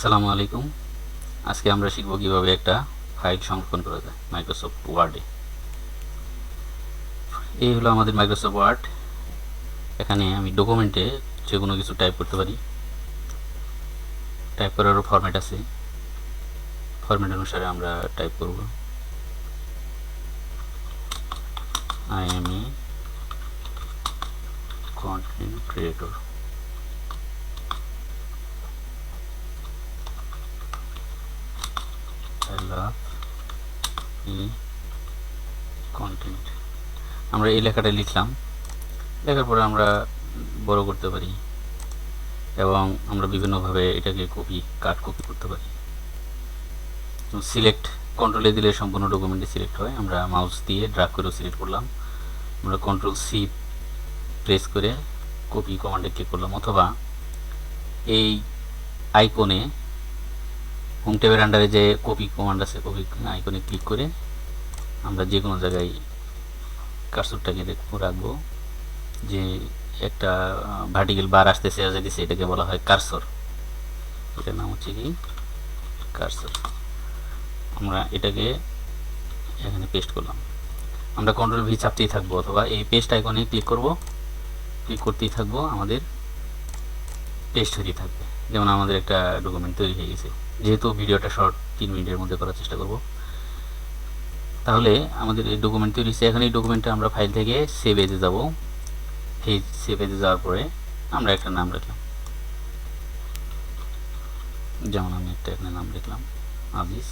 আসসালামু আলাইকুম। আজকে আমরা শিখব কীভাবে একটা ফাইল সংরক্ষণ করা যায় মাইক্রোসফট ওয়ার্ডে এই হলো আমাদের মাইক্রোসফট ওয়ার্ড এখানে আমি ডকুমেন্টে যে কোনো কিছু টাইপ করতে পারি। টাইপ করারও ফরম্যাট আছে। ফরম্যাট অনুসারে আমরা টাইপ করব। I am a content creator content আমরা এই লেখাটা লিখলাম। লেখার পরে আমরা বড় করতে পারি এবং আমরা বিভিন্নভাবে এটাকে কপি কাট কপি করতে পারি। সিলেক্ট কন্ট্রোলে দিলে সম্পূর্ণ ডকুমেন্টে সিলেক্ট হয়। আমরা মাউস দিয়ে ড্রাগ করেও সিলেক্ট করলাম। আমরা কন্ট্রোল সি প্রেস করে কপি কমান্ডে ক্লিক করলাম। অথবা এই আইকনে হোম ট্যাবের আন্ডারে যে কপি কমান্ড আছে কপি আইকনে ক্লিক করে আমরা যে কোনো জায়গায় কার্সরটাকে রাখব। যে একটা ভার্টিক্যাল বার আসতেছে যেতেছে এটাকে বলা হয় কার্সর এটার নাম হচ্ছে কি? কার্সর আমরা এটাকে এখানে পেস্ট করলাম। আমরা কন্ট্রোল ভি চাপতেই থাকব অথবা এই পেস্ট আইকনে ক্লিক করব। ক্লিক করতেই থাকব আমাদের পেস্ট হতেই থাকবে। যেমন আমাদের একটা ডকুমেন্ট তৈরি হয়ে গেছে। যেহেতু ভিডিওটা শর্ট তিন মিনিটের মধ্যে করার চেষ্টা করব। তাহলে আমাদের এই ডকুমেন্ট তৈরি হয়েছে। এখন এই ডকুমেন্টটা আমরা ফাইল থেকে সেভ এজে যাব। এই সেভ এজে যাওয়ার পরে আমরা একটা নাম রাখলাম যেমন আমি একটা এখানে নাম লিখলাম। আজিজ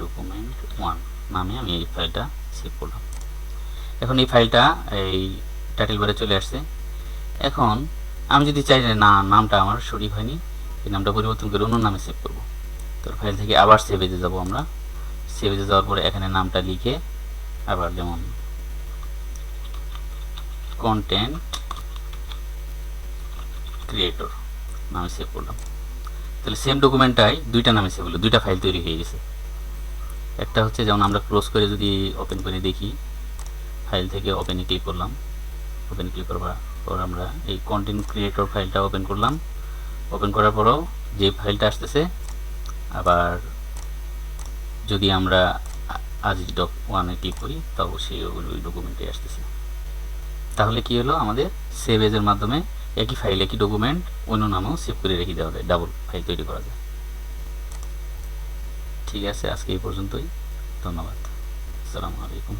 ডকুমেন্ট ওয়ান নামে আমি এই ফাইলটা সেভ করলাম। এখন এই ফাইলটা এই টাইটেল বারে চলে আসছে। এখন আমি যদি চাই যে না, নামটা আমার সঠিক হয়নি, এই নামটা পরিবর্তন করে অন্য নামে সেভ করব। তো ফাইল থেকে আবার সেভেজে যাব আমরা। সেভেজে যাওয়ার পরে এখানে নামটা লিখে আবার যেমন কন্টেন্ট ক্রিয়েটর নামে সেভ করলাম। তাহলে সেম ডকুমেন্টটাই দুইটা নামে সেভ হলো, দুইটা ফাইল তৈরি হয়ে গেছে। একটা হচ্ছে যেমন আমরা ক্লোজ করে যদি ওপেন করে দেখি ফাইল থেকে ওপেনে ক্লিক করলাম। ওপেন ক্লিক করবার পর আমরা এই কন্টেন্ট ক্রিয়েটর ফাইলটা ওপেন করলাম। ওপেন করার পরেও যে ফাইলটা আসতেছে, আবার যদি আমরা আজ ডক ওয়ানে ক্লিক করি তাও সেই ওই ডকুমেন্টে আসতেছে। তাহলে কি হলো? আমাদের সেভ এজের মাধ্যমে একই ফাইল একই ডকুমেন্ট অন্য নামেও সেভ করে রেখে দেওয়া যায় ডাবল ফাইল তৈরি করা যায়। ঠিক আছে, আজকে এই পর্যন্তই। ধন্যবাদ। আসসালামু আলাইকুম।